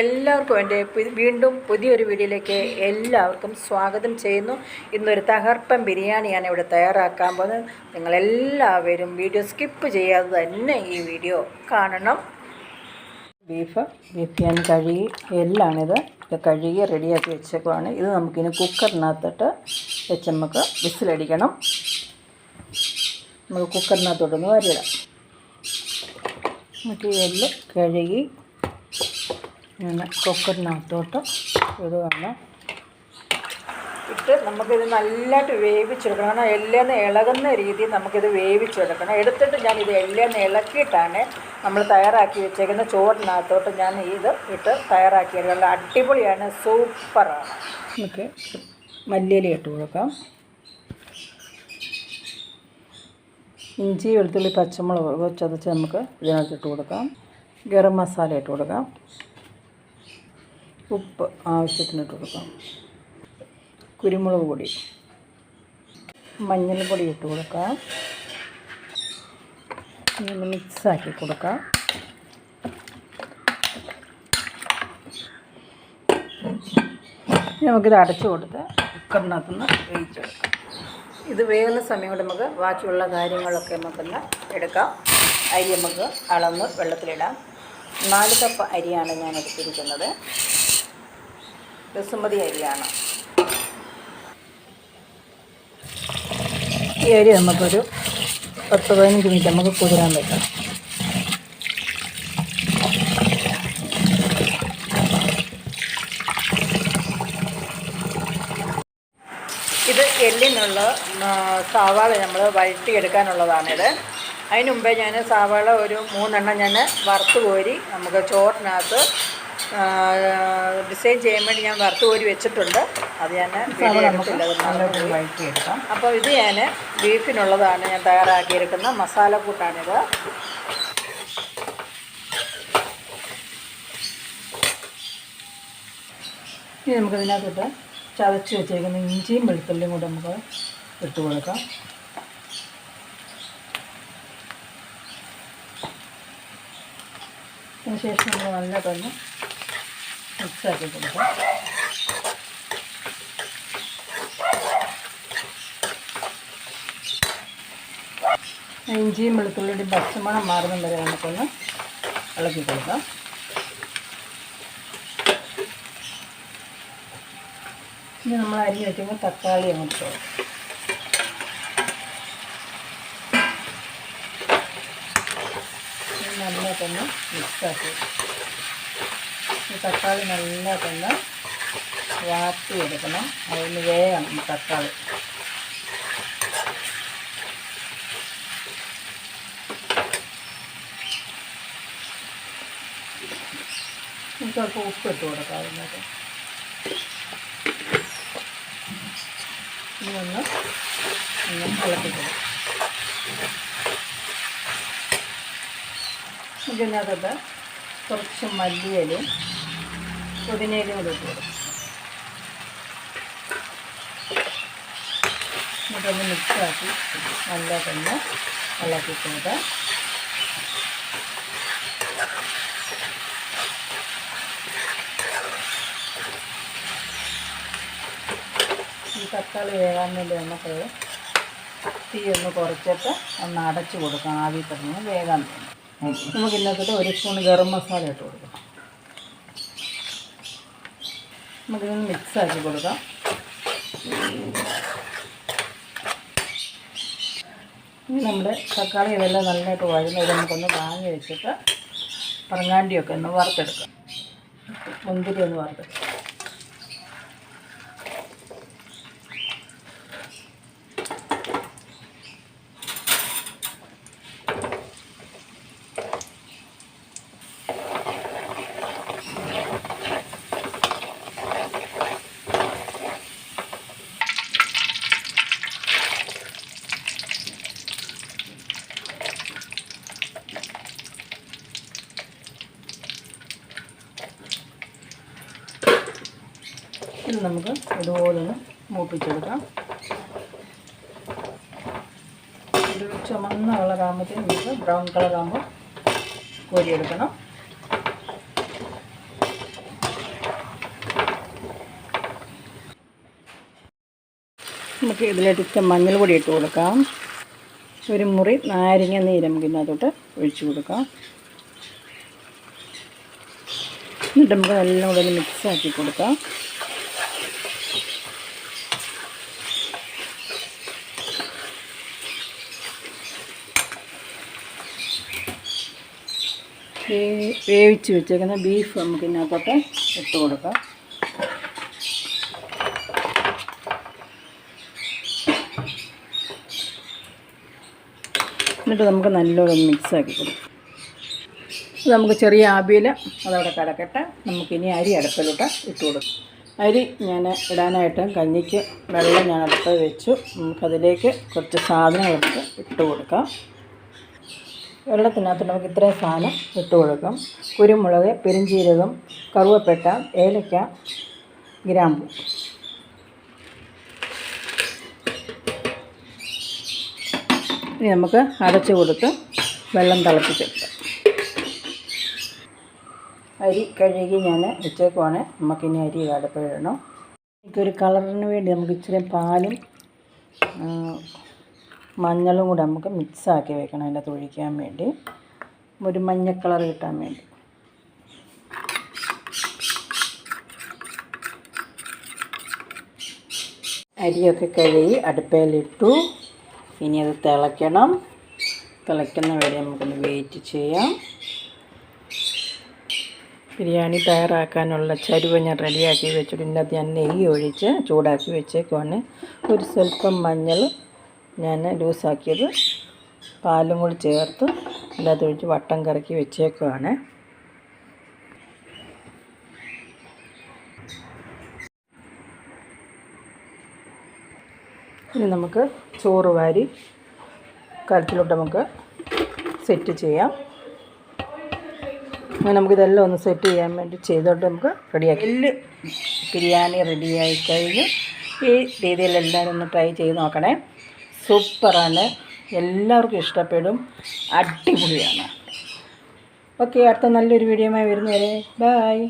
എല്ലാവർക്കും എന്റെ വീണ്ടും പുതിയൊരു വീഡിയോയിലേക്ക് എല്ലാവർക്കും സ്വാഗതം ചെയ്യുന്നു. ഇന്നൊരു തകർപ്പൻ ബിരിയാണിയാണ് ഇവിടെ തയ്യാറാക്കാൻ പോകുന്നത്. നിങ്ങളെല്ലാവരും വീഡിയോ സ്കിപ്പ് ചെയ്യാതെ തന്നെ ഈ വീഡിയോ കാണണം. ബീഫ് ബീഫ് ഞാൻ കഴുകി എല്ലാണിത് ഇത് കഴുകി റെഡിയാക്കി വെച്ചേക്കുവാണ്. ഇത് നമുക്കിനി കുക്കറിനകത്തിട്ട് വെച്ച് നമുക്ക് വിസിലടിക്കണം. നമുക്ക് കുക്കറിനകത്തോട്ടൊന്ന് വാരിയിടാം. നമുക്ക് എല്ല് കഴുകി ഇങ്ങനെ കുക്കറിനകത്തോട്ട് ഇടുകയാണ് ഇട്ട് നമുക്കിത് നല്ലതായിട്ട് വേവിച്ചെടുക്കണം. കാരണം എല്ലാം ഇളകുന്ന രീതിയിൽ നമുക്കിത് വേവിച്ചെടുക്കണം. എടുത്തിട്ട് ഞാൻ ഇത് എല്ലാം ഇളക്കിയിട്ടാണ് നമ്മൾ തയ്യാറാക്കി വെച്ചേക്കുന്ന ചോറിനകത്തോട്ട് ഞാൻ ഇത് ഇട്ട് തയ്യാറാക്കി എടുക്കുന്നത് അടിപൊളിയാണ്. സൂപ്പറാണ്. നമുക്ക് മല്ലിയില ഇട്ട് കൊടുക്കാം. ഇഞ്ചി വെളുത്തുള്ളി പച്ചമുളക് ചതച്ച് നമുക്ക് ഇതിനകത്ത് ഇട്ട് കൊടുക്കാം. ഗരം മസാല ഇട്ട് കൊടുക്കാം. ഉപ്പ് ആവശ്യത്തിന് ഇട്ട് കൊടുക്കാം. കുരുമുളക് പൊടി. മഞ്ഞൾപ്പൊടി ഇട്ട് കൊടുക്കാം. ഇങ്ങനെ മിക്സാക്കി കൊടുക്കാം. നമുക്കിത് അടച്ചു കൊടുത്ത് കുക്കറിനകത്തുനിന്ന് വേവിച്ചെടുക്കാം. ഇത് വേകുന്ന സമയം കൊണ്ട് നമുക്ക് ബാക്കിയുള്ള കാര്യങ്ങളൊക്കെ നമുക്കൊന്ന് എടുക്കാം. അരി നമുക്ക് അളന്ന് വെള്ളത്തിലിടാം. നാല് കപ്പ് അരിയാണ് ഞാൻ എടുത്തിരിക്കുന്നത്. ബസുമതി അരിയാണ്. ഈ അരി നമുക്കൊരു പത്ത് പതിനഞ്ച് മിനിറ്റ് നമുക്ക് കുതിരാൻ പറ്റും. ഇത് എല്ലിനുള്ള സവാള നമ്മൾ വഴറ്റിയെടുക്കാനുള്ളതാണിത് അതിന് മുമ്പേ ഞാൻ സവാള ഒരു മൂന്നെണ്ണം ഞാൻ വറുത്ത് കോരി നമുക്ക് ചോറിനകത്ത് ഡിസൈൻ ചെയ്യാൻ വേണ്ടി ഞാൻ വറുത്ത് കോരി വെച്ചിട്ടുണ്ട്. അത് ഞാൻ. അപ്പോൾ ഇത് ഞാൻ ബീഫിനുള്ളതാണ് ഞാൻ തയ്യാറാക്കിയിരിക്കുന്ന മസാല കൂട്ടാണിത്. ഇനി നമുക്ക് ഇതിനകത്തോട്ട് ചതച്ച് വെച്ചേക്കുന്ന ഇഞ്ചിയും വെളുത്തുള്ളിയും കൂടെ നമുക്ക് ഇട്ട് കൊടുക്കാം. അതിനുശേഷം നമ്മൾ നല്ലതൊന്ന് മിക്സാക്കി കൊടുക്കാം ഇഞ്ചിയും വെളുത്തുള്ളിയുടെ പച്ചമണം മാറുന്ന വരെ നമുക്കൊന്ന് ഇളക്കി കൊടുക്കാം. ഇനി നമ്മൾ അരിഞ്ഞ് വെക്കുമ്പോൾ തക്കാളി അങ്ങോട്ട് കൊടുക്കാം. നന്നായിട്ടൊന്ന് മിക്സാക്കി തക്കാളി നല്ലതൊന്ന് വാട്ടി എടുക്കണം അതിന് വേഗം തക്കാളി. നമുക്ക് അല്പം ഉപ്പ് ഇട്ട് കൊടുക്കാം അതിനകത്ത്. ഇനി ഒന്ന് ഒന്ന് ഇളക്കിക്കൊടുക്കും ഇതിനകത്ത് കുറച്ച് മല്ലിയിലും പുതിനയിലും കൂടെ ഇട്ട്. കൊടുക്കും എന്നിട്ടൊന്ന് മിക്സാക്കി നല്ലതൊന്ന് ഇളക്കി കൊടുക്കാം ഈ തക്കാളി വേകാൻ വേണ്ടി നമുക്ക് തീ ഒന്ന് കുറച്ചിട്ട് ഒന്ന് അടച്ചു കൊടുക്കണം. ആവി കിടന്ന് വേകാൻ വേണ്ടി. നമുക്ക് ഇന്നത്തെ ഒരു സ്പൂൺ ഗരം മസാല ഇട്ട് കൊടുക്കാം. നമുക്കിതൊന്ന് മിക്സാക്കി കൊടുക്കാം. ഇനി നമ്മുടെ തക്കാളി ഇതെല്ലാം നല്ലതായിട്ട് വഴുന്നത് നമുക്കൊന്ന് വാങ്ങി വെച്ചിട്ട് പറങ്ങാണ്ടിയൊക്കെ ഒന്ന് വറുത്തെടുക്കാം. മുന്തിരി ഒന്ന് വറുത്തെടുക്കാം. ഇത് നമുക്ക് ഇതുപോലൊന്ന് മൂപ്പിച്ചെടുക്കാം. ഒരു ചുമന്ന കളറാകുമ്പോഴത്തേന് നമുക്ക് ബ്രൗൺ കളറാകുമ്പോൾ കോരിയെടുക്കണം. നമുക്ക് ഇതിലേക്ക് മഞ്ഞൾ പൊടി ഇട്ട് കൊടുക്കാം. ഒരു മുറി നാരങ്ങ നീര് നമുക്ക് ഇതിനകത്തോട്ട് ഒഴിച്ചു കൊടുക്കാം. എന്നിട്ട് നമുക്ക് എല്ലാം കൂടെ ഒന്ന് മിക്സാക്കി കൊടുക്കാം. വേ- വേവിച്ച് വെച്ചേക്കുന്ന ബീഫ് നമുക്ക് ഇതിനകത്തോട്ട് ഇട്ട് കൊടുക്കാം. എന്നിട്ട് നമുക്ക് നല്ലോണം മിക്സ് ആക്കി കൊടുക്കാം. നമുക്ക് ചെറിയ ആവിയിൽ അതവിടെ കിടക്കട്ടെ നമുക്കിനി അരി അടുപ്പിലോട്ട് ഇട്ട് കൊടുക്കും. അരി ഞാൻ ഇടാനായിട്ട് കഞ്ഞിക്ക് വെള്ളം ഞാൻ അടുപ്പ് വെച്ചു. നമുക്കതിലേക്ക് കുറച്ച് സാധനങ്ങളൊക്കെ ഇട്ട് കൊടുക്കാം. വെള്ളത്തിനകത്ത് നമുക്ക് ഇത്രയും സാധനം ഇട്ട് കൊടുക്കാം. കുരുമുളക് പെരിഞ്ചീരകം കറുവപ്പെട്ട ഏലക്ക ഗ്രാമ്പു. ഇനി നമുക്ക് അടച്ചു കൊടുത്ത് വെള്ളം തിളപ്പിച്ചെടുക്കാം അരി കഴുകി ഞാൻ വെച്ചേക്കുവാണ്. നമുക്കിനി അരി അടുപ്പിടണം എനിക്കൊരു കളറിന് വേണ്ടി നമുക്ക് ഇച്ചിരി പാലും മഞ്ഞളും കൂടെ നമുക്ക് മിക്സാക്കി വെക്കണം അതിന്റെ തൊഴിക്കാൻ വേണ്ടി. ഒരു മഞ്ഞ കളർ കിട്ടാൻ വേണ്ടി. അരിയൊക്കെ കഴുകി അടുപ്പയിലിട്ടു ഇനി അത് തിളയ്ക്കണം. തിളയ്ക്കുന്ന വരെ നമുക്കൊന്ന് വെയിറ്റ് ചെയ്യാം. ബിരിയാണി തയ്യാറാക്കാനുള്ള ചരുവ ഞാൻ റെഡിയാക്കി വെച്ചിട്ട് ഇതിനകത്ത് ഞാൻ നെയ്യ് ഒഴിച്ച് ചൂടാക്കി വെച്ചേക്കുവാണ്. ഒരു സ്വല്പം മഞ്ഞൾ ഞാൻ ലൂസാക്കിയത് പാലും കൂടി ചേർത്ത് അല്ലാതെ ഒഴിച്ച് വട്ടം കറക്കി വെച്ചേക്കുവാണ്. ഇനി നമുക്ക് ചോറ് വാരി കലത്തിലോട്ട് നമുക്ക് സെറ്റ് ചെയ്യാം. അങ്ങനെ നമുക്കിതെല്ലാം ഒന്ന് സെറ്റ് ചെയ്യാൻ വേണ്ടി ചെയ്തോട്ട് നമുക്ക് റെഡിയാക്കി. എല്ല്. ബിരിയാണി റെഡിയായി കഴിഞ്ഞു. ഈ രീതിയിൽ എല്ലാവരും ഒന്ന് ട്രൈ ചെയ്ത് നോക്കണേ. സൂപ്പറാണ്. എല്ലാവർക്കും ഇഷ്ടപ്പെടും. അടിപൊളിയാണ്. ഓക്കെ അടുത്ത നല്ലൊരു വീഡിയോയുമായി വരുന്നവരെ. ബായ്